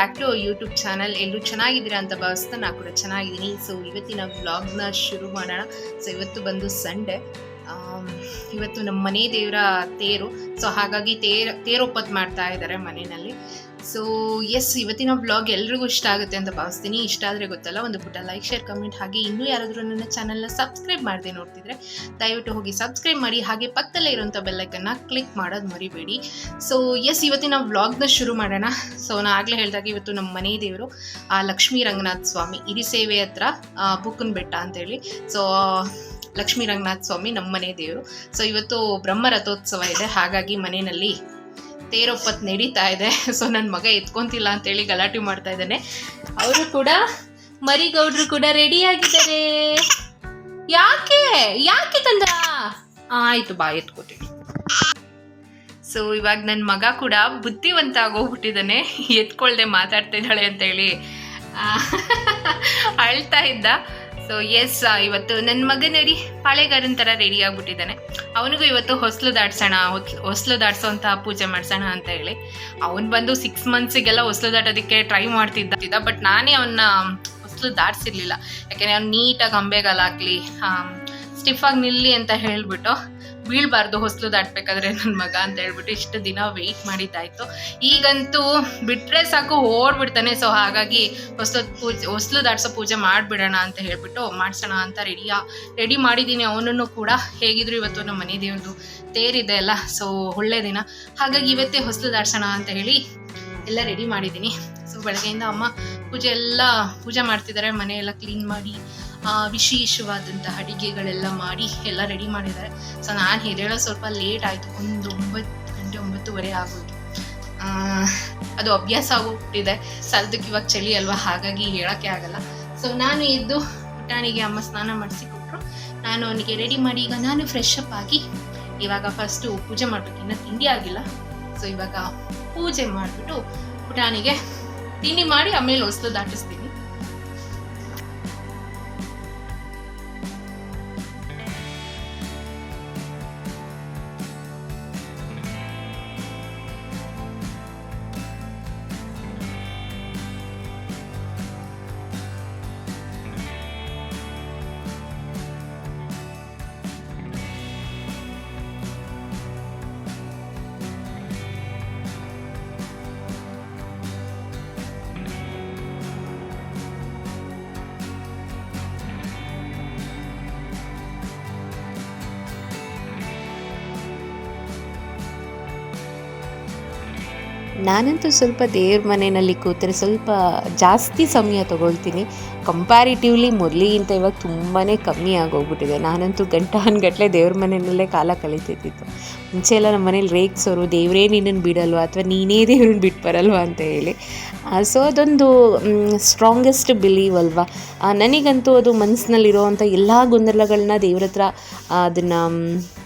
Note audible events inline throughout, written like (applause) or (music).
Back to YouTube channel ಎಲ್ಲರೂ ಚೆನ್ನಾಗಿದ್ದೀರಾ ಅಂತ ಭಾವಿಸ್ತಾ ನಾನು ಕೂಡ ಚೆನ್ನಾಗಿದ್ದೀನಿ. ಸೊ ಇವತ್ತಿನ ವ್ಲಾಗ್ನ ಶುರು ಮಾಡೋಣ. ಸೊ ಇವತ್ತು ಬಂದು ಸಂಡೇ ಇವತ್ತು ನಮ್ಮ ಮನೆ ದೇವರ ತೇರು. ಸೊ ಹಾಗಾಗಿ ತೇರು ತೇರೊಪ್ಪತ್ತು ಮಾಡ್ತಾ ಇದ್ದಾರೆ ಮನೆಯಲ್ಲಿ. ಸೊ ಎಸ್ ಇವತ್ತಿನ ವ್ಲಾಗ್ ಎಲ್ರಿಗೂ ಇಷ್ಟ ಆಗುತ್ತೆ ಅಂತ ಭಾವಿಸ್ತೀನಿ. ಇಷ್ಟ ಆದರೆ ಗೊತ್ತಲ್ಲ, ಒಂದು ಪುಟ್ಟ ಲೈಕ್ ಶೇರ್ ಕಮೆಂಟ್ ಹಾಗೆ ಇನ್ನೂ ಯಾರಾದರೂ ನನ್ನ ಚಾನಲ್ನ ಸಬ್ಸ್ಕ್ರೈಬ್ ಮಾಡದೆ ನೋಡ್ತಿದ್ರೆ, ದಯವಿಟ್ಟು ಹೋಗಿ ಸಬ್ಸ್ಕ್ರೈಬ್ ಮಾಡಿ, ಹಾಗೆ ಪಕ್ಕದಲ್ಲೇ ಇರೋಂಥ ಬೆಲ್ಲೈಕನ್ನ ಕ್ಲಿಕ್ ಮಾಡೋದು ಮರಿಬೇಡಿ. ಸೊ ಎಸ್ ಇವತ್ತಿನ ವ್ಲಾಗ್ನ ಶುರು ಮಾಡೋಣ. ಸೊ ನಾನು ಆಗಲೇ ಹೇಳಿದಾಗ ಇವತ್ತು ನಮ್ಮ ಮನೆ ದೇವರು, ಆ, ಲಕ್ಷ್ಮೀ ರಂಗನಾಥ ಸ್ವಾಮಿ. ಇರಿ ಸೇವೆ ಹತ್ರ ಬುಕ್ಕನ್ ಬೆಟ್ಟ ಅಂತೇಳಿ. ಸೊ ಲಕ್ಷ್ಮೀ ರಂಗನಾಥ ಸ್ವಾಮಿ ನಮ್ಮ ಮನೆ ದೇವರು. ಸೊ ಇವತ್ತು ಬ್ರಹ್ಮ ರಥೋತ್ಸವ ಇದೆ, ಹಾಗಾಗಿ ಮನೆಯಲ್ಲಿ ತೇರೊಪ್ಪತ್ತು ನಡೀತಾ ಇದೆ. (laughs) ಸೊ ನನ್ನ ಮಗ ಎತ್ಕೊಂತಿಲ್ಲ ಅಂತೇಳಿ ಗಲಾಟೆ ಮಾಡ್ತಾ ಇದ್ದಾನೆ. ಅವರು ಕೂಡ, ಮರಿಗೌಡ್ರು ಕೂಡ ರೆಡಿ ಆಗಿದ್ದಾರೆ. ಯಾಕೆ? ಯಾಕೆ ತಂದ? ಆಯ್ತು, ಬಾ, ಎತ್ಕೋತೀನಿ. ಸೊ ಇವಾಗ ನನ್ನ ಮಗ ಕೂಡ ಬುದ್ಧಿವಂತ ಆಗೋಗ್ಬಿಟ್ಟಿದ್ದಾನೆ. ಎತ್ಕೊಳ್ದೆ ಮಾತಾಡ್ತಾ ಇದಾಳೆ ಅಂತೇಳಿ ಅಳ್ತಾ ಇದ್ದ. ಸೊ ಎಸ್ ಇವತ್ತು ನನ್ನ ಮಗನ ರೀ ಪಾಳೆಗಾರನ ಥರ ರೆಡಿ ಆಗ್ಬಿಟ್ಟಿದ್ದಾನೆ. ಅವನಿಗೂ ಇವತ್ತು ಹೊಸಲು ದಾಟ್ಸೋಣ ಹೊಸ್ಲು ದಾಟ್ಸೋಂಥ ಪೂಜೆ ಮಾಡ್ಸೋಣ ಅಂತ ಹೇಳಿ. ಅವನು ಬಂದು ಸಿಕ್ಸ್ ಮಂತ್ಸಿಗೆಲ್ಲ ಹೊಸಲು ದಾಟೋದಕ್ಕೆ ಟ್ರೈ ಮಾಡ್ತಿದ್ದ ಬಟ್ ನಾನೇ ಅವನ್ನ ಹೊಸಲು ದಾಟ್ಸಿರ್ಲಿಲ್ಲ. ಯಾಕೆಂದರೆ ಅವ್ನು ನೀಟಾಗಿ ಅಂಬೆಗಾಲಾಗಲಿ ಸ್ಟಿಫಾಗಿ ನಿಲ್ಲಿ ಅಂತ ಹೇಳ್ಬಿಟ್ಟು ಬೀಳ್ಬಾರ್ದು ಹೊಸಲು ದಾಟ್ಬೇಕಾದ್ರೆ ನನ್ನ ಮಗ ಅಂತ ಹೇಳ್ಬಿಟ್ಟು ಇಷ್ಟು ದಿನ ವೆಯ್ಟ್ ಮಾಡಿದ್ದಾಯ್ತು. ಈಗಂತೂ ಬಿಟ್ಟರೆ ಸಾಕು, ಓಡ್ಬಿಡ್ತಾನೆ. ಸೊ ಹಾಗಾಗಿ ಹೊಸಲು ಪೂಜೆ ಹೊಸ್ಲು ದಾಟ್ಸೋ ಪೂಜೆ ಮಾಡಿಬಿಡೋಣ ಅಂತ ಹೇಳ್ಬಿಟ್ಟು ಮಾಡ್ಸೋಣ ಅಂತ ರೆಡಿಯಾ ರೆಡಿ ಮಾಡಿದ್ದೀನಿ. ಅವನನ್ನು ಕೂಡ ಹೇಗಿದ್ರು ಇವತ್ತು ನಮ್ಮ ಮನೆ ದೇವ್ರದ್ದು ತೇರಿದೆ ಅಲ್ಲ. ಸೊ ಒಳ್ಳೆ ದಿನ. ಹಾಗಾಗಿ ಇವತ್ತೇ ಹೊಸಲು ದಾಟ್ಸೋಣ ಅಂತ ಹೇಳಿ ಎಲ್ಲ ರೆಡಿ ಮಾಡಿದ್ದೀನಿ. ಬೆಳಗ್ಗೆಯಿಂದ ಅಮ್ಮ ಪೂಜೆ ಎಲ್ಲ ಪೂಜೆ ಮಾಡ್ತಿದ್ದಾರೆ ಮನೆಯೆಲ್ಲ ಕ್ಲೀನ್ ಮಾಡಿ ವಿಶೇಷವಾದಂತಹ ಅಡಿಗೆಗಳೆಲ್ಲ ಮಾಡಿ ಎಲ್ಲ ರೆಡಿ ಮಾಡಿದ್ದಾರೆ. ಸೊ ನಾನು ಹೇಳೋ ಸ್ವಲ್ಪ ಲೇಟ್ ಆಯಿತು ಒಂದು ಒಂಬತ್ತು ಗಂಟೆ ಒಂಬತ್ತುವರೆ ಆಗೋಯ್ತು. ಆ, ಅದು ಅಭ್ಯಾಸ ಆಗೋಗ್ಬಿಟ್ಟಿದೆ ಸಲ್ದಕ್ಕೆ ಇವಾಗ ಚಳಿ ಅಲ್ವಾ ಹಾಗಾಗಿ ಹೇಳೋಕ್ಕೆ ಆಗಲ್ಲ. ಸೊ ನಾನು ಎದ್ದು ಪುಟಾಣಿಗೆ ಅಮ್ಮ ಸ್ನಾನ ಮಾಡಿಸಿ ಕೊಟ್ಟರು ನಾನು ಅವನಿಗೆ ರೆಡಿ ಮಾಡಿ ಈಗ ನಾನು ಫ್ರೆಶ್ ಅಪ್ ಆಗಿ ಇವಾಗ ಫಸ್ಟು ಪೂಜೆ ಮಾಡಬೇಕು. ಇನ್ನೂ ತಿಂಡಿ ಆಗಿಲ್ಲ. ಸೊ ಇವಾಗ ಪೂಜೆ ಮಾಡಿಬಿಟ್ಟು ಪುಟಾಣಿಗೆ ತಿಂಡಿ ಮಾಡಿ ಆಮೇಲೆ ಹೊಸ್ಲು ದಾಟಿಸ್ತೀನಿ ನಾನಂತೂ ಸ್ವಲ್ಪ ದೇವ್ರ ಮನೆಯಲ್ಲಿ ಕೂತರೆ ಸ್ವಲ್ಪ ಜಾಸ್ತಿ ಸಮಯ ತಗೊಳ್ತೀನಿ. ಕಂಪ್ಯಾರಿಟಿವ್ಲಿ ಮೊದಲಿಗಿಂತ ಇವಾಗ ತುಂಬಾ ಕಮ್ಮಿ ಆಗೋಗ್ಬಿಟ್ಟಿದೆ. ನಾನಂತೂ ಗಂಟಾನ್ಗಟ್ಲೆ ದೇವ್ರ ಮನೆಯಲ್ಲೇ ಕಾಲ ಕಳೀತಿದ್ದಿತ್ತು ಮುಂಚೆ ಎಲ್ಲ ನಮ್ಮ ಮನೇಲಿ ರೇಗಿಸೋರು, ದೇವರೇ ನಿನ್ನನ್ನು ಬಿಡಲ್ವಾ ಅಥವಾ ನೀನೇ ದೇವ್ರನ್ನ ಬಿಟ್ಟು ಬರಲ್ವಾ ಅಂತ ಹೇಳಿ. ಸೊ ಅದೊಂದು ಸ್ಟ್ರಾಂಗೆಸ್ಟ್ ಬಿಲೀವ್ ಅಲ್ವಾ? ನನಗಂತೂ ಅದು ಮನಸ್ಸಿನಲ್ಲಿರುವಂಥ ಎಲ್ಲ ಗೊಂದಲಗಳನ್ನ ದೇವ್ರ ಹತ್ರ ಅದನ್ನು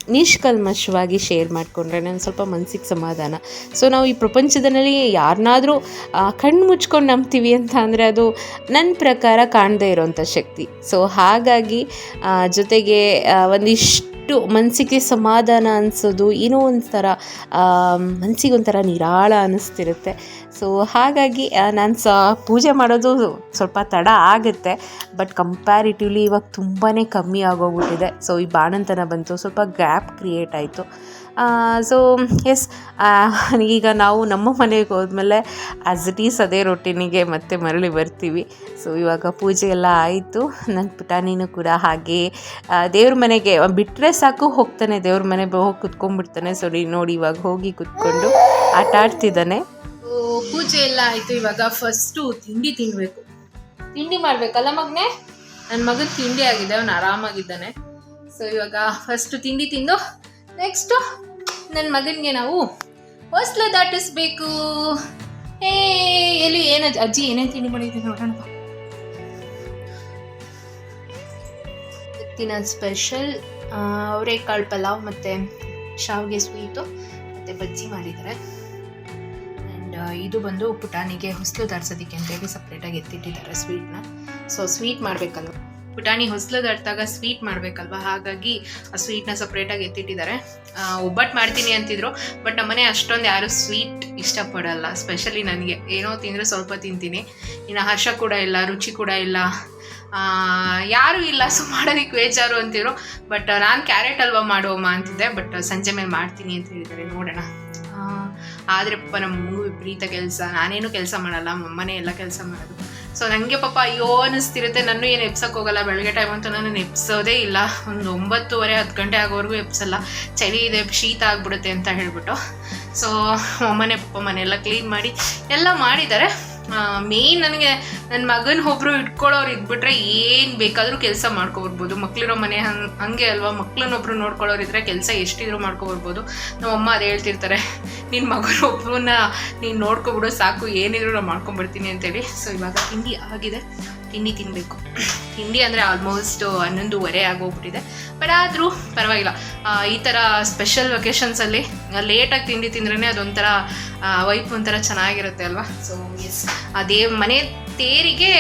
ನಿಷ್ಕಲ್ಮಶವಾಗಿ ಶೇರ್ ಮಾಡಿಕೊಂಡ್ರೆ ನಾನು ಸ್ವಲ್ಪ ಮನಸ್ಸಿಗೆ ಸಮಾಧಾನ. ಸೊ ನಾವು ಈ ಪ್ರಪಂಚದಲ್ಲಿ ಯಾರನ್ನಾದರೂ ಕಣ್ಣು ಮುಚ್ಕೊಂಡು ನಂಬ್ತೀವಿ ಅಂತ ಅಂದರೆ ಅದು ನನ್ನ ಪ್ರಕಾರ ಕಾಣದೇ ಇರೋವಂಥ ಶಕ್ತಿ. ಸೊ ಹಾಗಾಗಿ ಜೊತೆಗೆ ಆ, ಒಂದಿಷ್ಟು ಮನಸ್ಸಿಗೆ ಸಮಾಧಾನ ಅನಿಸೋದು ಏನೋ ಒಂಥರ ಮನಸ್ಸಿಗೆ ಒಂಥರ ನಿರಾಳ ಅನ್ನಿಸ್ತಿರುತ್ತೆ ಸೊ ಹಾಗಾಗಿ ನಾನು ಸಹ ಪೂಜೆ ಮಾಡೋದು ಸ್ವಲ್ಪ ತಡ ಆಗುತ್ತೆ ಬಟ್ ಕಂಪ್ಯಾರಿಟಿವ್ಲಿ ಇವಾಗ ತುಂಬಾ ಕಮ್ಮಿ ಆಗೋಗ್ಬಿಟ್ಟಿದೆ. ಸೊ ಈ ಬಾಣಂತನ ಬಂತು, ಸ್ವಲ್ಪ ಗ್ಯಾಪ್ ಕ್ರಿಯೇಟ್ ಆಯಿತು. ಸೊ ಎಸ್ (laughs) ಈಗ ನಾವು ನಮ್ಮ ಮನೆಗೆ ಹೋದ್ಮೇಲೆ ಆ್ಯಸ್ ಇಟ್ ಈಸ್ ಅದೇ ರೊಟೀನಿಗೆ ಮತ್ತೆ ಮರಳಿ ಬರ್ತೀವಿ. ಸೊ ಇವಾಗ ಪೂಜೆ ಎಲ್ಲ ಆಯಿತು. ನನ್ನ ಪುಟಾಣಿನೂ ಕೂಡ ಹಾಗೆ ದೇವ್ರ ಮನೆಗೆ ಬಿಟ್ಟರೆ ಸಾಕು, ಹೋಗ್ತಾನೆ. ದೇವ್ರ ಮನೆಗೆ ಹೋಗಿ ಕುತ್ಕೊಂಡ್ಬಿಡ್ತಾನೆ. ಸೊ ನೋಡಿ ಇವಾಗ ಹೋಗಿ ಕುತ್ಕೊಂಡು ಆಟ ಆಡ್ತಿದ್ದಾನೆ. ಪೂಜೆ ಎಲ್ಲ ಆಯಿತು. ಇವಾಗ ಫಸ್ಟು ತಿಂಡಿ ತಿನ್ನಬೇಕು ತಿಂಡಿ ಮಾಡಬೇಕಲ್ಲ ಮಗನೇ? ನನ್ನ ಮಗನ ತಿಂಡಿ ಆಗಿದೆ ಅವನು ಆರಾಮಾಗಿದ್ದಾನೆ. ಸೊ ಇವಾಗ ಫಸ್ಟು ತಿಂಡಿ ತಿಂದು ನೆಕ್ಸ್ಟು ನನ್ನ ಮಗನಿಗೆ ನಾವು ಹೊಸ್ಲು ದಾಟಿಸ್ಬೇಕು. ಏ, ಎಲ್ಲಿ, ಏನ, ಅಜ್ಜಿ ಏನೇನು ತಿಂಡಿ ಮಾಡಿದ್ದೆ ನೋಡೋಣ ಬಾ. ಇವತ್ತಿನ ಸ್ಪೆಷಲ್ ಅವರೆಕಾಳು ಪಲಾವ್ ಮತ್ತು ಶಾವಿಗೆ ಸ್ವೀಟು ಮತ್ತು ಬಜ್ಜಿ ಮಾಡಿದ್ದಾರೆ. ಆ್ಯಂಡ್ ಇದು ಬಂದು ಪುಟಾಣಿಗೆ ಹೊಸಲು ದಾಡ್ಸೋದಕ್ಕೆ ಅಂತೇಳಿ ಸಪ್ರೇಟಾಗಿ ಎತ್ತಿಟ್ಟಿದ್ದಾರೆ ಸ್ವೀಟ್ನ ಸೊ ಸ್ವೀಟ್ ಮಾಡಬೇಕಲ್ವ? ಪುಟಾಣಿ ಹೊಸ್ಲು ದಾಟ್ದಾಗ ಸ್ವೀಟ್ ಮಾಡಬೇಕಲ್ವ? ಹಾಗಾಗಿ ಆ ಸ್ವೀಟ್ನ ಸಪ್ರೇಟಾಗಿ ಎತ್ತಿಟ್ಟಿದ್ದಾರೆ. ಒಬ್ಬಟ್ಟು ಮಾಡ್ತೀನಿ ಅಂತಿದ್ರು ಬಟ್ ನಮ್ಮನೆ ಅಷ್ಟೊಂದು ಯಾರು ಸ್ವೀಟ್ ಇಷ್ಟಪಡಲ್ಲ. ಸ್ಪೆಷಲಿ ನನಗೆ. ಏನೋ ತಿಂದರೆ ಸ್ವಲ್ಪ ತಿಂತೀನಿ. ಇನ್ನು ಹರ್ಷ ಕೂಡ ಇಲ್ಲ ರುಚಿ ಕೂಡ ಇಲ್ಲ. ಯಾರೂ ಇಲ್ಲ ಸೊ ಮಾಡೋದಕ್ಕೆ ಬೇಜಾರು ಅಂತಿದ್ರು. ಬಟ್ ನಾನು ಕ್ಯಾರೆಟ್ ಅಲ್ವಾ ಮಾಡುವಮ್ಮ ಅಂತಿದ್ದೆ ಬಟ್ ಸಂಜೆ ಮೇಲೆ ಮಾಡ್ತೀನಿ ಅಂತ ಹೇಳಿದ್ದಾರೆ. ನೋಡೋಣ. ಆ, ಆದರೆ ಪಾಪ ನಮ್ಮ ವಿಪರೀತ ಕೆಲಸ. ನಾನೇನು ಕೆಲಸ ಮಾಡಲ್ಲ. ಅಮ್ಮನೇ ಎಲ್ಲ ಕೆಲಸ ಮಾಡೋದು. ಸೊ ನನಗೆ ಪಾಪ ಅಯ್ಯೋ ಅನ್ನಿಸ್ತಿರುತ್ತೆ ನಾನು ಏನು ಎಪ್ಸಕ್ಕೆ ಹೋಗಲ್ಲ. ಬೆಳಗ್ಗೆ ಟೈಮ್ ಅಂತೂ ನಾನು ಎಪ್ಸೋದೇ ಇಲ್ಲ. ಒಂದು ಒಂಬತ್ತುವರೆ, ಹತ್ತು ಗಂಟೆ ಆಗೋವರೆಗೂ ಎಪ್ಸಲ್ಲ. ಚಳಿ ಇದೆ, ಶೀತ ಆಗ್ಬಿಡುತ್ತೆ ಅಂತ ಹೇಳ್ಬಿಟ್ಟು. ಸೊ ಮನೆ ಪಾಪ ಮನೆಯೆಲ್ಲ ಕ್ಲೀನ್ ಮಾಡಿ ಎಲ್ಲ ಮಾಡಿದ್ದಾರೆ. ಮೇಯ್ನ್ ನನಗೆ ನನ್ನ ಮಗನ ಒಬ್ಬರು ಇಟ್ಕೊಳ್ಳೋರು ಇದ್ಬಿಟ್ರೆ ಏನು ಬೇಕಾದರೂ ಕೆಲಸ ಮಾಡ್ಕೊಬರ್ಬೋದು. ಮಕ್ಳಿರೋ ಮನೆ ಹಂಗೆ ಹಂಗೆ ಅಲ್ವಾ? ಮಕ್ಳನ್ನೊಬ್ರು ನೋಡ್ಕೊಳ್ಳೋರಿದ್ರೆ ಕೆಲಸ ಎಷ್ಟಿದ್ರು ಮಾಡ್ಕೊಬರ್ಬೋದು. ನಮ್ಮಮ್ಮ ಅದು ಹೇಳ್ತಿರ್ತಾರೆ. ನಿನ್ನ ಮಗನ ಒಬ್ಬರನ್ನ ನೀನು ನೋಡ್ಕೊಬಿಡು ಸಾಕು ಏನಿದ್ರು ನಾನು ಮಾಡ್ಕೊಂಬರ್ತೀನಿ ಅಂತೇಳಿ. ಸೊ ಇವಾಗ ತಿಂಡಿ ಆಗಿದೆ. ತಿಂಡಿ ತಿನ್ನಬೇಕು ತಿಂಡಿ ಅಂದರೆ ಆಲ್ಮೋಸ್ಟ್ ಹನ್ನೊಂದುವರೆ ಆಗೋಗ್ಬಿಟ್ಟಿದೆ. ಬಟ್ ಆದರೂ ಪರವಾಗಿಲ್ಲ. ಈ ಥರ ಸ್ಪೆಷಲ್ ವೆಕೇಶನ್ಸಲ್ಲಿ ಲೇಟಾಗಿ ತಿಂಡಿ ತಿಂದ್ರೇ ಅದೊಂಥರ ವೈಫ್ ಒಂಥರ ಚೆನ್ನಾಗಿರುತ್ತೆ ಅಲ್ವಾ? ಸೊ ಎಸ್ ಅದೇ ಮನೆ ತೇರಿಗೆ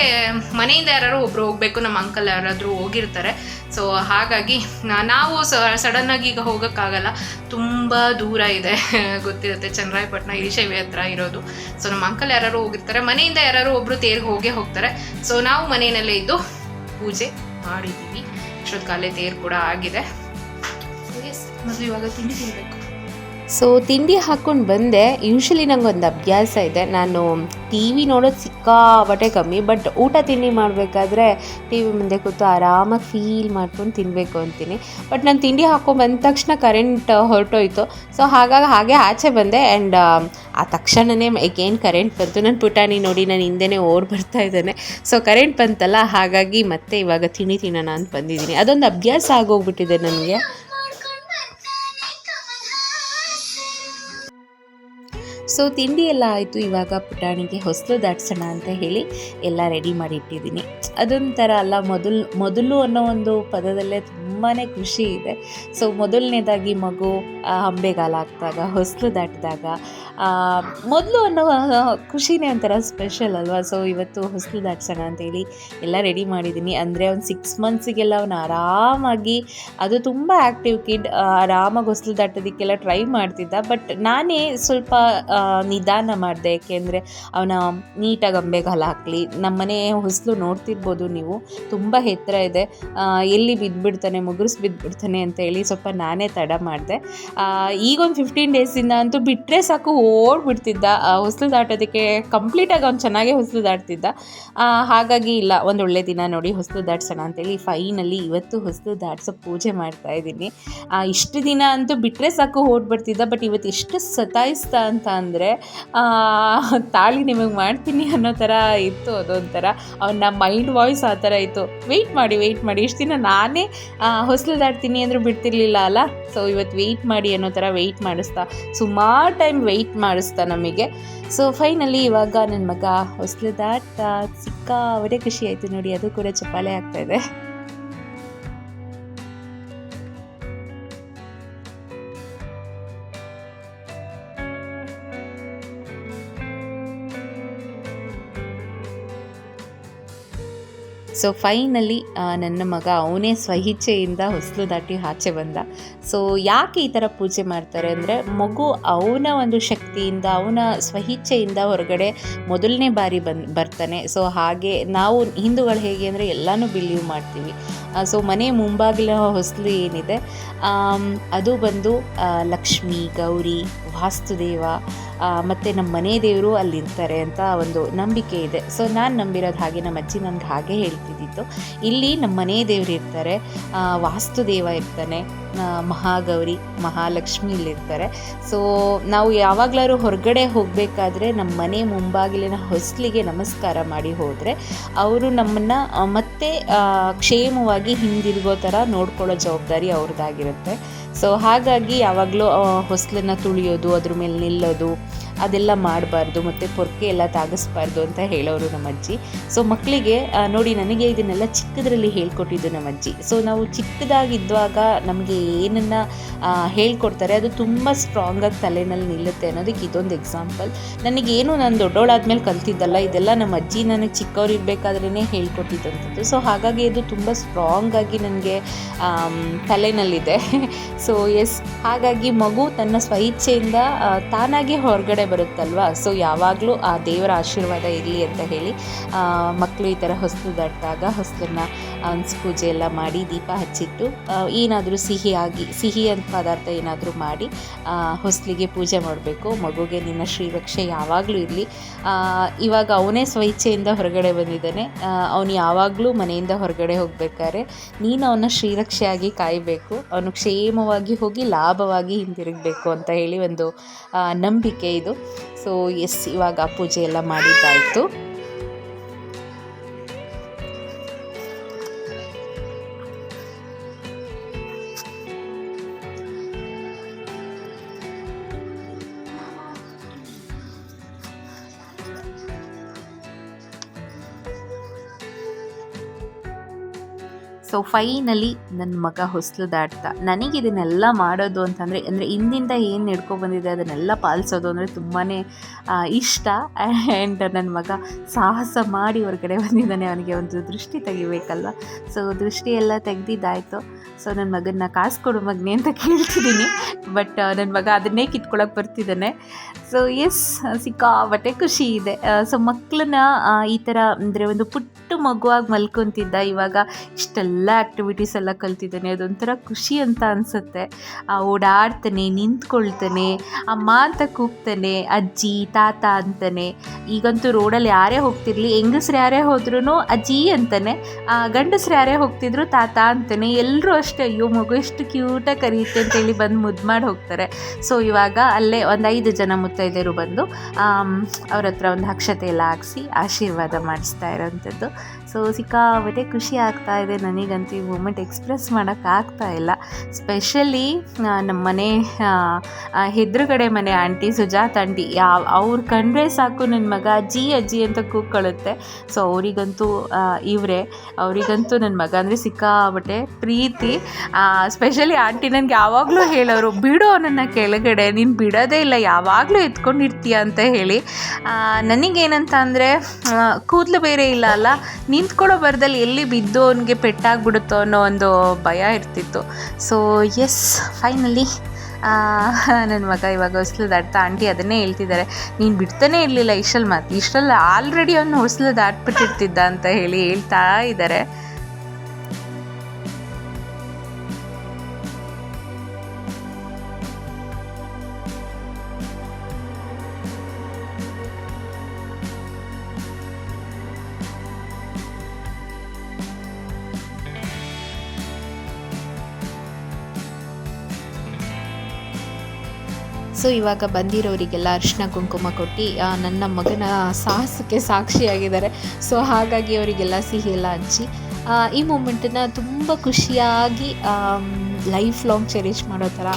ಮನೆಯಿಂದ ಯಾರು ಒಬ್ರು ಹೋಗಬೇಕು, ನಮ್ಮ ಅಂಕಲ್ ಯಾರಾದರೂ ಹೋಗಿರ್ತಾರೆ. ಸೊ ಹಾಗಾಗಿ ನಾವು ಸಡನ್ ಸಡನ್ನಾಗಿ ಈಗ ಹೋಗೋಕ್ಕಾಗಲ್ಲ. ತುಂಬ ದೂರ ಇದೆ. (laughs) ಗೊತ್ತಿರುತ್ತೆ ಚನ್ನರಾಯಪಟ್ಟಣ ಹಿರಿಶೈವಿ ಹತ್ರ ಇರೋದು. ಸೊ ನಮ್ಮ ಅಂಕಲ್ ಯಾರು ಹೋಗಿರ್ತಾರೆ. ಮನೆಯಿಂದ ಯಾರು ಒಬ್ರು ತೇರಿಗೆ ಹೋಗೇ ಹೋಗ್ತಾರೆ. ಸೊ ನಾವು ಮನೆಯಲ್ಲೇ ಇದ್ದು ಪೂಜೆ ಮಾಡಿದ್ದೀವಿ ಇಷ್ಟೊತ್ತು ಕಾಲೇ ತೇರು ಕೂಡ ಆಗಿದೆ. ಮೊದಲು ಇವಾಗ ತಿಂಡಿ ತಿನ್ನಬೇಕು ಸೊ ತಿಂಡಿ ಹಾಕ್ಕೊಂಡು ಬಂದೆ. ಯೂಶ್ವಲಿ ಒಂದು ಅಭ್ಯಾಸ ಇದೆ. ನಾನು ಟಿ ವಿ ನೋಡೋದು ಸಿಕ್ಕಾಬಟ್ಟೆ ಕಮ್ಮಿ, ಬಟ್ ಊಟ ತಿಂಡಿ ಮಾಡಬೇಕಾದ್ರೆ ಟಿ ವಿ ಮುಂದೆ ಕೂತು ಆರಾಮಾಗಿ ಫೀಲ್ ಮಾಡ್ಕೊಂಡು ತಿನ್ನಬೇಕು ಅಂತೀನಿ. ಬಟ್ ನಾನು ತಿಂಡಿ ಹಾಕ್ಕೊಂಡು ಬಂದ ತಕ್ಷಣ ಕರೆಂಟ್ ಹೊರಟೋಯ್ತು. ಸೊ ಹಾಗಾಗಿ ಹಾಗೆ ಆಚೆ ಬಂದೆ ಆ್ಯಂಡ್ ಆ ತಕ್ಷಣವೇ ಏನು ಕರೆಂಟ್ ಬಂತು. ನನ್ನ ಪುಟಾಣಿ ನೋಡಿ ನಾನು ಹಿಂದೆನೇ ಓಡ್ ಬರ್ತಾ ಇದ್ದಾನೆ. ಸೊ ಕರೆಂಟ್ ಬಂತಲ್ಲ, ಹಾಗಾಗಿ ಮತ್ತೆ ಇವಾಗ ತಿಂಡಿ ತಿನ್ನೋಣ ಅಂತ ಬಂದಿದ್ದೀನಿ. ಅದೊಂದು ಅಭ್ಯಾಸ ಆಗೋಗ್ಬಿಟ್ಟಿದೆ ನನಗೆ. ಸೊ ತಿಂಡಿ ಎಲ್ಲ ಆಯಿತು. ಇವಾಗ ಪುಟಾಣಿಗೆ ಹೊಸಲು ದಾಟ್ಸೋಣ ಅಂತ ಹೇಳಿ ಎಲ್ಲ ರೆಡಿ ಮಾಡಿ ಇಟ್ಟಿದ್ದೀನಿ ಅದೊಂಥರ ಅಲ್ಲ, ಮೊದಲು ಮೊದಲು ಅನ್ನೋ ಒಂದು ಪದದಲ್ಲೇ ತುಂಬಾ ಖುಷಿ ಇದೆ. ಸೊ ಮೊದಲನೇದಾಗಿ ಮಗು ಹಂಬೆಗಾಲ ಹಾಕಿದಾಗ ಹೊಸಲು ದಾಟಿದಾಗ ಮೊದಲು ಅನ್ನೋ ಖುಷಿನೇ ಒಂಥರ ಸ್ಪೆಷಲ್ ಅಲ್ವಾ? ಸೊ ಇವತ್ತು ಹೊಸಲು ದಾಟ್ಸೋಣ ಅಂತೇಳಿ ಎಲ್ಲ ರೆಡಿ ಮಾಡಿದ್ದೀನಿ ಅಂದರೆ ಒಂದು ಸಿಕ್ಸ್ ಮಂತ್ಸಿಗೆಲ್ಲ ಅವನು ಆರಾಮಾಗಿ, ಅದು ತುಂಬ ಆ್ಯಕ್ಟಿವ್ ಕಿಡ್ ಆರಾಮಾಗಿ ಹೊಸಲು ದಾಟೋದಕ್ಕೆಲ್ಲ ಟ್ರೈ ಮಾಡ್ತಿದ್ದ. ಬಟ್ ನಾನೇ ಸ್ವಲ್ಪ ನಿಧಾನ ಮಾಡಿದೆ. ಏಕೆಂದರೆ ಅವನ ನೀಟಾಗಿ ಅಂಬೆಗಾಲ ಹಾಕಲಿ. ನಮ್ಮನೆ ಹೊಸಲು ನೋಡ್ತಿರ್ಬೋದು ನೀವು. ತುಂಬ ಎತ್ತರ ಇದೆ. ಎಲ್ಲಿ ಬಿದ್ದುಬಿಡ್ತಾನೆ ಮುಗುರ್ಸ್ ಬಿದ್ದುಬಿಡ್ತಾನೆ ಅಂತ ಹೇಳಿ ಸ್ವಲ್ಪ ನಾನೇ ತಡ ಮಾಡಿದೆ. ಈಗೊಂದು ಫಿಫ್ಟೀನ್ ಡೇಸಿಂದ ಅಂತೂ ಬಿಟ್ಟರೆ ಸಾಕು ಓಡ್ಬಿಡ್ತಿದ್ದ ಹೊಸಲು ದಾಟೋದಕ್ಕೆ ಕಂಪ್ಲೀಟಾಗಿ ಅವ್ನು ಚೆನ್ನಾಗೇ ಹೊಸಲು ದಾಟ್ತಿದ್ದ. ಹಾಗಾಗಿ ಇಲ್ಲ, ಒಂದು ಒಳ್ಳೆ ದಿನ ನೋಡಿ ಹೊಸಲು ದಾಟ್ಸೋಣ ಅಂತೇಳಿ ಫೈನಲ್ಲಿ ಇವತ್ತು ಹೊಸಲು ದಾಟ್ಸೋ ಪೂಜೆ ಮಾಡ್ತಾ ಇದ್ದೀನಿ. ಇಷ್ಟು ದಿನ ಅಂತೂ ಬಿಟ್ಟರೆ ಸಾಕು ಓಡ್ಬಿಡ್ತಿದ್ದ ಬಟ್ ಇವತ್ತು ಎಷ್ಟು ಸತಾಯಿಸ್ತಾ ಅಂತ ಅಂದರೆ ತಾಳಿ ನಿಮಗೆ ಮಾಡ್ತೀನಿ ಅನ್ನೋ ಥರ ಇತ್ತು, ಅದೊಂಥರ. ಅವನ ಮೈಂಡ್ ವಾಯ್ಸ್ ಆ ಥರ ಇತ್ತು. ವೆಯ್ಟ್ ಮಾಡಿ ವೆಯ್ಟ್ ಮಾಡಿ, ಇಷ್ಟು ದಿನ ನಾನೇ ಹೊಸಲು ದಾಟ್ತೀನಿ ಅಂದರೂ ಬಿಡ್ತಿರ್ಲಿಲ್ಲ ಅಲ್ಲ? ಸೊ ಇವತ್ತು ವೆಯ್ಟ್ ಮಾಡಿ ಅನ್ನೋ ಥರ ವೆಯ್ಟ್ ಮಾಡಿಸ್ತಾ. ಸುಮಾರು ಟೈಮ್ ವೆಯ್ಟ್ ಮಾಡಿಸ್ತಾ ನಮಗೆ. ಸೊ ಫೈನಲಿ ಇವಾಗ ನನ್ನ ಮಗ ಹೊಸ್ಲು ದಾಟ್ತಾ ಒಡೆ ಖುಷಿ ಆಯಿತು ನೋಡಿ, ಅದು ಕೂಡ ಚಪ್ಪಾಳೆ ಆಗ್ತಾ ಸೊ ಫೈನಲಿ ನನ್ನ ಮಗ ಅವನೇ ಸ್ವಇಚ್ಛೆಯಿಂದ ಹೊಸಲು ದಾಟಿ ಆಚೆ ಬಂದ. ಸೊ ಯಾಕೆ ಈ ಥರ ಪೂಜೆ ಮಾಡ್ತಾರೆ ಅಂದರೆ, ಮಗು ಅವನ ಒಂದು ಶಕ್ತಿಯಿಂದ, ಅವನ ಸ್ವಇಚ್ಛೆಯಿಂದ ಹೊರಗಡೆ ಮೊದಲನೇ ಬಾರಿ ಬಂದು ಬರ್ತಾನೆ. ಸೊ ಹಾಗೆ ನಾವು ಹಿಂದೂಗಳು ಹೇಗೆ ಅಂದರೆ, ಎಲ್ಲನೂ ಬಿಲೀವ್ ಮಾಡ್ತೀವಿ. ಸೊ ಮನೆ ಮುಂಬಾಗಿಲ ಹೊಸಲು ಏನಿದೆ ಅದು ಬಂದು ಲಕ್ಷ್ಮಿ, ಗೌರಿ ವಾಸ್ತುದೇವ ಮತ್ತು ನಮ್ಮ ಮನೆ ದೇವರು ಅಲ್ಲಿರ್ತಾರೆ ಅಂತ ಒಂದು ನಂಬಿಕೆ ಇದೆ. ಸೊ ನಾನು ನಂಬಿರೋದು ಹಾಗೆ, ನಮ್ಮ ಅಜ್ಜಿ ನನಗೆ ಹಾಗೆ ಹೇಳ್ತಿದ್ದಿತ್ತು. ಇಲ್ಲಿ ನಮ್ಮ ಮನೆ ದೇವರು ಇರ್ತಾರೆ ವಾಸ್ತುದೇವ ಇರ್ತಾನೆ ಮಹಾಗೌರಿ, ಮಹಾಲಕ್ಷ್ಮಿ ಇಲ್ಲಿರ್ತಾರೆ. ಸೊ ನಾವು ಯಾವಾಗಲಾದ್ರೂ ಹೊರಗಡೆ ಹೋಗಬೇಕಾದ್ರೆ ನಮ್ಮ ಮನೆ ಮುಂಬಾಗಿಲಿನ ಹೊಸ್ಲಿಗೆ ನಮಸ್ಕಾರ ಮಾಡಿ ಹೋದರೆ ಅವರು ನಮ್ಮನ್ನು ಮತ್ತೆ ಕ್ಷೇಮವಾಗಿ ಹಿಂದಿರುಗೋ ಥರ ನೋಡ್ಕೊಳ್ಳೋ ಜವಾಬ್ದಾರಿ ಅವ್ರದ್ದಾಗಿರುತ್ತೆ. ಸೊ ಹಾಗಾಗಿ ಯಾವಾಗಲೂ ಹೊಸ್ಲನ್ನು ತುಳಿಯೋದು, ಅದ್ರ ಮೇಲೆ ನಿಲ್ಲೋದು ಅದೆಲ್ಲ ಮಾಡಬಾರ್ದು ಮತ್ತು ಪೊರ್ಕೆ ಎಲ್ಲ ತಾಗಿಸ್ಬಾರ್ದು ಅಂತ ಹೇಳೋರು ನಮ್ಮ ಅಜ್ಜಿ. ಸೊ ಮಕ್ಕಳಿಗೆ ನೋಡಿ ನನಗೆ ಇದನ್ನೆಲ್ಲ ಚಿಕ್ಕದ್ರಲ್ಲಿ ಹೇಳ್ಕೊಟ್ಟಿದ್ದು ನಮ್ಮ ಅಜ್ಜಿ. ಸೊ ನಾವು ಚಿಕ್ಕದಾಗಿದ್ದಾಗ ನಮಗೆ ಏನನ್ನು ಹೇಳ್ಕೊಡ್ತಾರೆ ಅದು ತುಂಬ ಸ್ಟ್ರಾಂಗಾಗಿ ತಲೆನಲ್ಲಿ ನಿಲ್ಲುತ್ತೆ ಅನ್ನೋದಕ್ಕೆ ಇದೊಂದು ಎಕ್ಸಾಂಪಲ್ ನನಗೇನು ನಾನು ದೊಡ್ಡವಳಾದ್ಮೇಲೆ ಕಲ್ತಿದ್ದಲ್ಲ, ಇದೆಲ್ಲ ನಮ್ಮ ಅಜ್ಜಿ ನನಗೆ ಚಿಕ್ಕವ್ರು ಇರಬೇಕಾದ್ರೇ ಹೇಳ್ಕೊಟ್ಟಿದ್ದಂಥದ್ದು. ಸೊ ಹಾಗಾಗಿ ಇದು ತುಂಬ ಸ್ಟ್ರಾಂಗಾಗಿ ನನಗೆ ತಲೆನಲ್ಲಿದೆ. (laughs) ಸೊ ಎಸ್ ಹಾಗಾಗಿ ಮಗು ತನ್ನ ಸ್ವಇಚ್ಛೆಯಿಂದ ತಾನಾಗೆ ಹೊರಗಡೆ ಬರುತ್ತಲ್ವಾ? ಸೊ ಯಾವಾಗಲೂ ಆ ದೇವರ ಆಶೀರ್ವಾದ ಇರಲಿ ಅಂತ ಹೇಳಿ ಮಕ್ಕಳು ಈ ಥರ ಹೊಸ್ತು ದಾಟಿದಾಗ ಹೊಸಲನ್ನು ಅನ್ಸ್ ಪೂಜೆ ಎಲ್ಲ ಮಾಡಿ ದೀಪ ಹಚ್ಚಿಟ್ಟು ಏನಾದರೂ ಸಿಹಿಯಾಗಿ ಸಿಹಿ ಅಂತ ಪದಾರ್ಥ ಏನಾದರೂ ಮಾಡಿ ಹೊಸ್ಲಿಗೆ ಪೂಜೆ ಮಾಡಬೇಕು. ಮಗುಗೆ ನಿನ್ನ ಶ್ರೀರಕ್ಷೆ ಯಾವಾಗಲೂ ಇರಲಿ. ಇವಾಗ ಅವನೇ ಸ್ವಇಚ್ಛೆಯಿಂದ ಹೊರಗಡೆ ಬಂದಿದ್ದಾನೆ. ಅವನು ಯಾವಾಗಲೂ ಮನೆಯಿಂದ ಹೊರಗಡೆ ಹೋಗಬೇಕಾದ್ರೆ ನೀನು ಅವನ ಶ್ರೀರಕ್ಷೆಯಾಗಿ ಕಾಯಬೇಕು. ಅವನು ಕ್ಷೇಮವಾಗಿ ಹೋಗಿ ಲಾಭವಾಗಿ ಹಿಂದಿರುಗಬೇಕು ಅಂತ ಹೇಳಿ ಒಂದು ನಂಬಿಕೆ ಇದು. ಸೊ ಎಸ್ ಇವಾಗ ಪೂಜೆ ಎಲ್ಲ ಮಾಡಿದ್ದಾಯಿತು. ಸೊ ಫೈನಲಿ ನನ್ನ ಮಗ ಹೊಸಲು ದಾಟ್ತಾ ನನಗೆ ಇದನ್ನೆಲ್ಲ ಮಾಡೋದು ಅಂತಂದರೆ, ಅಂದರೆ ಹಿಂದಿಂದ ಏನು ನಡ್ಕೊ ಬಂದಿದೆ ಅದನ್ನೆಲ್ಲ ಪಾಲಿಸೋದು ಅಂದರೆ ತುಂಬಾ ಇಷ್ಟ. ಆ್ಯಂಡ್ ನನ್ನ ಮಗ ಸಾಹಸ ಮಾಡಿ ಹೊರಗಡೆ ಬಂದಿದ್ದಾನೆ. ಅವನಿಗೆ ಒಂದು ದೃಷ್ಟಿ ತೆಗಿಬೇಕಲ್ವ? ಸೊ ದೃಷ್ಟಿ ಎಲ್ಲ ತೆಗ್ದಿದ್ದಾಯಿತು. ಸೊ ನನ್ನ ಮಗನ್ನ ಕಾಸು ಕೊಡು ಮಗನೇ ಅಂತ ಕೇಳ್ತಿದ್ದೀನಿ. ಬಟ್ ನನ್ನ ಮಗ ಅದನ್ನೇ ಕಿತ್ಕೊಳಕ್ಕೆ ಬರ್ತಿದ್ದಾನೆ. ಸೊ ಎಸ್ ಸಿಕ್ಕಾಬಟ್ಟೆ ಖುಷಿ ಇದೆ. ಸೊ ಮಕ್ಕಳನ್ನ ಈ ಥರ ಅಂದರೆ ಒಂದು ಪುಟ್ಟ ಮಗುವಾಗಿ ಮಲ್ಕೊತಿದ್ದ ಇವಾಗ ಇಷ್ಟೆಲ್ಲ ಆ್ಯಕ್ಟಿವಿಟೀಸ್ ಎಲ್ಲ ಕಲ್ತಿದ್ದಾನೆ. ಅದೊಂಥರ ಖುಷಿ ಅಂತ ಅನಿಸುತ್ತೆ. ಓಡಾಡ್ತಾನೆ, ನಿಂತ್ಕೊಳ್ತಾನೆ, ಅಮ್ಮ ಅಂತ ಕೂಗ್ತಾನೆ, ಅಜ್ಜಿ, ತಾತ ಅಂತಾನೆ. ಈಗಂತೂ ರೋಡಲ್ಲಿ ಯಾರೇ ಹೋಗ್ತಿರ್ಲಿ, ಹೆಂಗಸ್ರು ಯಾರೇ ಹೋದ್ರೂ ಅಜ್ಜಿ ಅಂತಾನೆ. ಗಂಡಸ್ರು ಯಾರೇ ಹೋಗ್ತಿದ್ರು ತಾತ ಅಂತಾನೆ. ಎಲ್ಲರೂ ಅಷ್ಟೇ ಅಯ್ಯೋ ಮಗು ಎಷ್ಟು ಕ್ಯೂಟಾಗಿ ಕರೀತೆ ಅಂತೇಳಿ ಬಂದು ಮುದ್ದು ಮಾಡಿ ಹೋಗ್ತಾರೆ. ಸೊ ಇವಾಗ ಅಲ್ಲೇ ಒಂದು ಐದು ಜನ ಮುತ್ತೈದೆಯರು ಬಂದು ಅವ್ರ ಹತ್ರ ಒಂದು ಅಕ್ಷತೆ ಎಲ್ಲ ಹಾಕ್ಸಿ ಆಶೀರ್ವಾದ ಮಾಡಿಸ್ತಾ ಇರೋವಂಥದ್ದು ಸೊ ಸಿಕ್ಕಾಪಟ್ಟೆ ಖುಷಿ ಆಗ್ತಾ ಇದೆ. ನನಗಂತೂ ಈ ಮೂಮೆಂಟ್ ಎಕ್ಸ್ಪ್ರೆಸ್ ಮಾಡೋಕ್ಕಾಗ್ತಾ ಇಲ್ಲ. ಸ್ಪೆಷಲಿ ನಮ್ಮ ಮನೆ ಎದುರುಗಡೆ ಮನೆ ಆಂಟಿ ಸುಜಾತ್ ಆಂಟಿ, ಯಾವ, ಅವ್ರು ಕಂಡ್ರೆ ಸಾಕು ನನ್ನ ಮಗ ಅಜ್ಜಿ ಅಜ್ಜಿ ಅಂತ ಕೂಗ್ಕೊಳ್ಳುತ್ತೆ ಸೊ ಅವರಿಗಂತೂ ಇವರೇ, ಅವರಿಗಂತೂ ನನ್ನ ಮಗ ಅಂದರೆ ಸಿಕ್ಕಾಬಟ್ಟೆ ಪ್ರೀತಿ. ಸ್ಪೆಷಲಿ ಆಂಟಿ ನನಗೆ ಯಾವಾಗಲೂ ಹೇಳೋರು, ಬಿಡು ಅವನನ್ನು ಕೆಳಗಡೆ, ನೀನು ಬಿಡೋದೇ ಇಲ್ಲ, ಯಾವಾಗಲೂ ಎತ್ಕೊಂಡಿರ್ತೀಯ ಅಂತ ಹೇಳಿ. ನನಗೇನಂತ ಅಂದರೆ ಕೂದಲು ಬೇರೆ ಇಲ್ಲ ಅಲ್ಲ, ನಿಂತ್ಕೊಳ್ಳೋ ಬರದಲ್ಲಿ ಎಲ್ಲಿ ಬಿದ್ದು ಅವನಿಗೆ ಪೆಟ್ಟಾಗ್ಬಿಡುತ್ತೋ ಅನ್ನೋ ಒಂದು ಭಯ ಇರ್ತಿತ್ತು. ಸೊ ಎಸ್ ಫೈನಲಿ ನನ್ನ ಮಗ ಇವಾಗ ಹೊಸಲು ದಾಟ್ತಾ ಆಂಟಿ ಅದನ್ನೇ ಹೇಳ್ತಿದ್ದಾರೆ. ನೀನು ಬಿಡ್ತಾನೆ ಇರಲಿಲ್ಲ ಇಷ್ಟಲ್ಲಿ ಮಾತು ಇಷ್ಟರಲ್ಲಿ ಆಲ್ರೆಡಿ ಅವನು ಹೊಸಲು ದಾಟ್ಬಿಟ್ಟಿರ್ತಿದ್ದ ಅಂತ ಹೇಳಿ ಹೇಳ್ತಾ ಇದ್ದಾರೆ. ಸೊ ಇವಾಗ ಬಂದಿರೋರಿಗೆಲ್ಲ ಅರಿಶಿನ ಕುಂಕುಮ ಕೊಟ್ಟು ನನ್ನ ಮಗನ ಸಾಹಸಕ್ಕೆ ಸಾಕ್ಷಿಯಾಗಿದ್ದಾರೆ. ಸೊ ಹಾಗಾಗಿ ಅವರಿಗೆಲ್ಲ ಸಿಹಿ ಎಲ್ಲ ಹಂಚಿ ಈ ಮೂಮೆಂಟನ್ನು ತುಂಬ ಖುಷಿಯಾಗಿ ಲೈಫ್ ಲಾಂಗ್ ಚೆರಿಷ್ ಮಾಡೋ ಥರ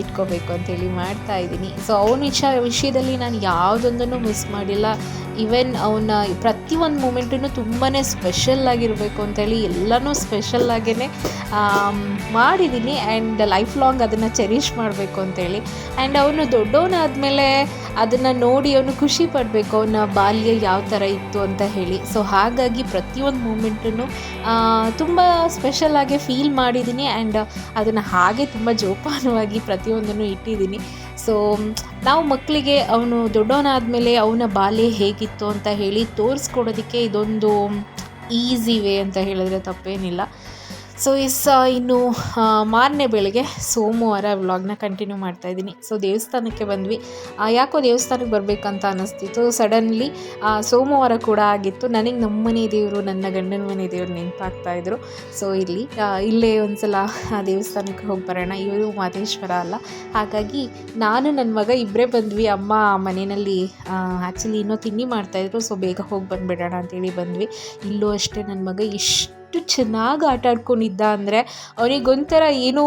ಇಟ್ಕೋಬೇಕು ಅಂತೇಳಿ ಮಾಡ್ತಾ ಇದ್ದೀನಿ. ಸೊ ಅವನ ವಿಷಯ ವಿಷಯದಲ್ಲಿ ನಾನು ಯಾವುದೊಂದನ್ನು ಮಿಸ್ ಮಾಡಿಲ್ಲ. ಈವನ್ ಅವನ ಪ್ರತಿಯೊಂದು ಮೂಮೆಂಟನ್ನು ತುಂಬಾ ಸ್ಪೆಷಲ್ ಆಗಿರಬೇಕು ಅಂತೇಳಿ ಎಲ್ಲನೂ ಸ್ಪೆಷಲ್ ಆಗೇ ಮಾಡಿದ್ದೀನಿ ಆ್ಯಂಡ್ ಲೈಫ್ ಲಾಂಗ್ ಅದನ್ನು ಚೆರಿಷ್ ಮಾಡಬೇಕು ಅಂತೇಳಿ. ಆ್ಯಂಡ್ ಅವನು ದೊಡ್ಡವನಾದಮೇಲೆ ಅದನ್ನು ನೋಡಿ ಅವನು ಖುಷಿ ಪಡಬೇಕು ಅವನ ಬಾಲ್ಯ ಯಾವ ಥರ ಇತ್ತು ಅಂತ ಹೇಳಿ. ಸೊ ಹಾಗಾಗಿ ಪ್ರತಿಯೊಂದು ಮೂಮೆಂಟನ್ನು ತುಂಬ ಸ್ಪೆಷಲಾಗಿ ಫೀಲ್ ಮಾಡಿದ್ದೀನಿ ಆ್ಯಂಡ್ ಅದನ್ನು ಹಾಗೆ ತುಂಬ ಜೋಪಾನವಾಗಿ ಪ್ರತಿಯೊಂದನ್ನು ಇಟ್ಟಿದ್ದೀನಿ ಸೊ, ನಾವು ಮಕ್ಕಳಿಗೆ ಅವನು ದೊಡ್ಡವನಾದಮೇಲೆ ಅವನ ಬಾಲ್ಯ ಹೇಗಿತ್ತು ಅಂತ ಹೇಳಿ ತೋರಿಸ್ಕೊಡೋದಕ್ಕೆ ಇದೊಂದು ಈಸಿ ವೇ ಅಂತ ಹೇಳಿದ್ರೆ ತಪ್ಪೇನಿಲ್ಲ. ಸೊ ಎಸ್ ಇನ್ನು ಮಾರನೇ ಬೆಳಗ್ಗೆ ಸೋಮವಾರ ವ್ಲಾಗ್ನ ಕಂಟಿನ್ಯೂ ಮಾಡ್ತಾ ಇದ್ದೀನಿ. ಸೊ ದೇವಸ್ಥಾನಕ್ಕೆ ಬಂದ್ವಿ. ಯಾಕೋ ದೇವಸ್ಥಾನಕ್ಕೆ ಬರಬೇಕಂತ ಅನ್ನಿಸ್ತಿತ್ತು ಸಡನ್ಲಿ ಸೋಮವಾರ ಕೂಡ ಆಗಿತ್ತು. ನನಗೆ ನಮ್ಮ ಮನೆ ದೇವರು, ನನ್ನ ಗಂಡನ ಮನೆ ದೇವರು ನೆನಪಾಗ್ತಾಯಿದ್ರು ಸೊ ಇಲ್ಲಿ ಇಲ್ಲೇ ಒಂದು ಸಲ ದೇವಸ್ಥಾನಕ್ಕೆ ಹೋಗಿ ಬರೋಣ. ಇವರು ಮಾದೇಶ್ವರ ಅಲ್ಲ. ಹಾಗಾಗಿ, ನಾನು ನನ್ನ ಮಗ ಇಬ್ಬರೇ ಬಂದ್ವಿ. ಅಮ್ಮ ಮನೆಯಲ್ಲಿ ಆ್ಯಕ್ಚುಲಿ ಇನ್ನೂ ತಿಂಡಿ ಮಾಡ್ತಾಯಿದ್ರು ಸೊ ಬೇಗ ಹೋಗಿ ಬಂದುಬಿಡೋಣ ಅಂತೇಳಿ ಬಂದ್ವಿ. ಇಲ್ಲೂ ಅಷ್ಟೇ ನನ್ನ ಮಗ ಇಷ್ಟು ಎಷ್ಟು ಚೆನ್ನಾಗಿ ಆಟ ಆಡ್ಕೊಂಡಿದ್ದ ಅಂದರೆ ಅವನಿಗೊಂಥರ ಏನೋ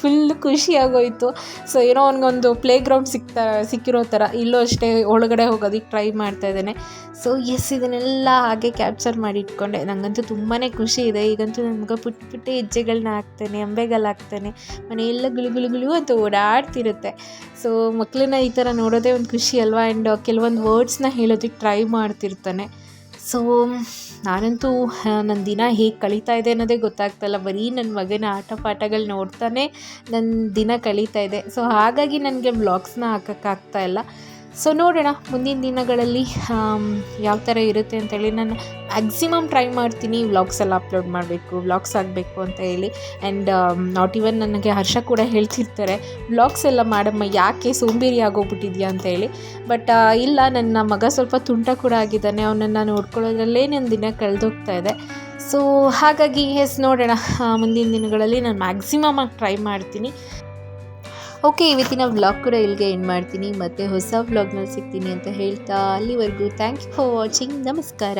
ಫುಲ್ ಖುಷಿಯಾಗೋಯಿತು ಸೊ ಏನೋ ಅವನಿಗೊಂದು ಪ್ಲೇ ಗ್ರೌಂಡ್ ಸಿಗ್ತಾ ಸಿಕ್ಕಿರೋ ಥರ. ಇಲ್ಲೂ ಅಷ್ಟೇ ಒಳಗಡೆ ಹೋಗೋದಕ್ಕೆ ಟ್ರೈ ಮಾಡ್ತಾ ಇದ್ದಾನೆ. ಸೊ ಎಸ್ ಇದನ್ನೆಲ್ಲ ಹಾಗೆ ಕ್ಯಾಪ್ಚರ್ ಮಾಡಿ ಇಟ್ಕೊಂಡೆ. ನನಗಂತೂ ತುಂಬಾ ಖುಷಿ ಇದೆ. ಈಗಂತೂ ನನಗೆ ಪುಟ್ಟ ಪುಟ್ಟ ಹೆಜ್ಜೆಗಳನ್ನ ಹಾಕ್ತಾನೆ ಅಂಬೆಗಲ್ ಹಾಕ್ತಾನೆ. ಮನೆಯೆಲ್ಲ ಗುಳು ಗುಳು ಗುಳು ಅಂತ ಓಡಾಡ್ತಿರುತ್ತೆ. ಸೊ ಮಕ್ಕಳನ್ನ ಈ ಥರ ನೋಡೋದೇ ಒಂದು ಖುಷಿ ಅಲ್ವಾ? ಆ್ಯಂಡ್ ಕೆಲವೊಂದು ವರ್ಡ್ಸ್ನ ಹೇಳೋದಕ್ಕೆ ಟ್ರೈ ಮಾಡ್ತಿರ್ತಾನೆ. ಸೊ ನಾನಂತೂ ನನ್ನ ದಿನ ಹೇಗೆ ಕಳೀತಾ ಇದೆ ಅನ್ನೋದೇ ಗೊತ್ತಾಗ್ತಲ್ಲ ಬರೀ ನನ್ನ ಮಗನ ಆಟ ಪಾಠಗಳು ನೋಡ್ತಾನೆ ನನ್ನ ದಿನ ಕಳೀತಾ ಇದೆ. ಸೊ ಹಾಗಾಗಿ ನನಗೆ ಬ್ಲಾಗ್ಸ್ನ ಹಾಕೋಕ್ಕಾಗ್ತಾ ಇಲ್ಲ. ಸೊ ನೋಡೋಣ, ಮುಂದಿನ ದಿನಗಳಲ್ಲಿ ಯಾವ ಥರ ಇರುತ್ತೆ ಅಂತೇಳಿ ನಾನು ಮ್ಯಾಕ್ಸಿಮಮ್ ಟ್ರೈ ಮಾಡ್ತೀನಿ ವ್ಲಾಗ್ಸ್ ಎಲ್ಲ ಅಪ್ಲೋಡ್ ಮಾಡಬೇಕು ವ್ಲಾಗ್ಸ್ ಆಗಬೇಕು ಅಂತ ಹೇಳಿ. ಆ್ಯಂಡ್ ನಾಟ್ ಈವನ್ ನನಗೆ ಹರ್ಷ ಕೂಡ ಹೇಳ್ತಿರ್ತಾರೆ ವ್ಲಾಗ್ಸ್ ಎಲ್ಲ ಮಾಡಮ್ಮ, ಯಾಕೆ ಸೋಂಬೇರಿ ಆಗೋಗ್ಬಿಟ್ಟಿದ್ಯಾ? ಅಂತ ಹೇಳಿ. ಬಟ್ ಇಲ್ಲ, ನನ್ನ ಮಗ ಸ್ವಲ್ಪ ತುಂಟ ಕೂಡ ಆಗಿದ್ದಾನೆ, ಅವನನ್ನು ನೋಡ್ಕೊಳ್ಳೋದ್ರಲ್ಲೇ ನನ್ನ ದಿನ ಕಳೆದೋಗ್ತಾ ಇದೆ. ಸೊ ಹಾಗಾಗಿ ಎಸ್ ನೋಡೋಣ ಮುಂದಿನ ದಿನಗಳಲ್ಲಿ ನಾನು ಮ್ಯಾಕ್ಸಿಮಮ್ ಆಗಿ ಟ್ರೈ ಮಾಡ್ತೀನಿ. ಓಕೆ, ಇವತ್ತಿನ ವ್ಲಾಗ್ ಕೂಡ ಇಲ್ಲಿಗೆ ಎಂಡ್ ಮಾಡ್ತೀನಿ. ಮತ್ತು ಹೊಸ ವ್ಲಾಗ್ನಲ್ಲಿ ಸಿಗ್ತೀನಿ ಅಂತ ಹೇಳ್ತಾ, ಅಲ್ಲಿವರೆಗೂ ಥ್ಯಾಂಕ್ ಯು ಫಾರ್ ವಾಚಿಂಗ್ ನಮಸ್ಕಾರ.